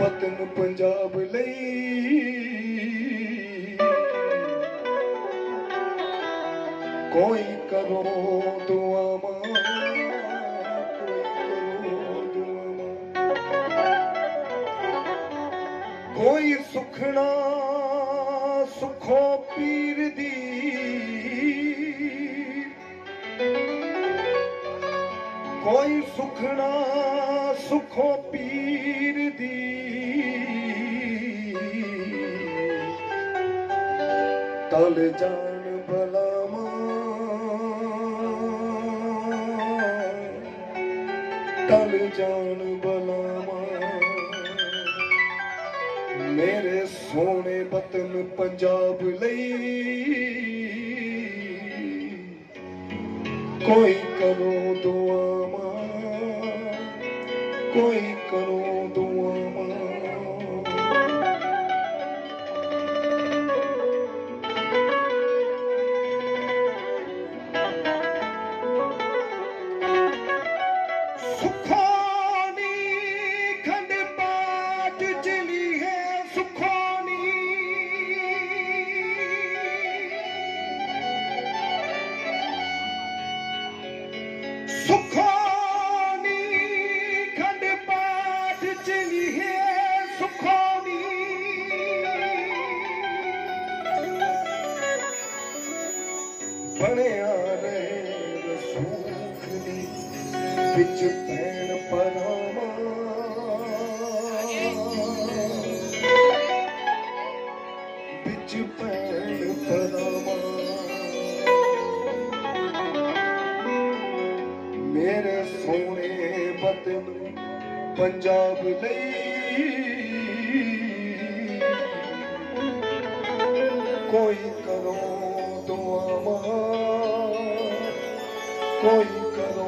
ਵਤਨ ਪੰਜਾਬ ਲਈ। ਕੋਈ ਕਰੋ ਦੁਆਵਾਂ ਕੋਈ ਕਰੋ ਦੁਆਵਾਂ ਕੋਈ ਸੁਖਣਾ ਸੁਖੋ ਪੀਰ ਦੀ ਕੋਈ ਸੁਖਣਾ ਸੁਖੋ ਪੀਰ ਦੀ। ਤਲ ਜਾਣ ਬਲਾਵਾਂ ਤਲ ਜਾਣ ਬਲਾਵਾਂ ਮੇਰੇ ਸੋਹਣੇ ਵਤਨ ਪੰਜਾਬ ਲਈ ਕੋਈ ਕਰੋ ਦੁਆਵਾਂ। ਕੋਈ ਕਰੋ ਦੁਆਵਾਂ ਸੁਖਾਨੀ ਬਣਿਆ ਰਹੇ ਰਸੂਖ ਦੀ ਵਿੱਚ ਪੈਣ ਪਰਾਵਾਂ ਵਿੱਚ ਪੈਣ ਪਰਾਵਾਂ ਮੇਰੇ ਸੋਹਣੇ ਵਤਨ ਪੰਜਾਬ ਲਈ ਕੋਈ ਕਰੋ ਦੁਆਵਾਂ। Oh, you,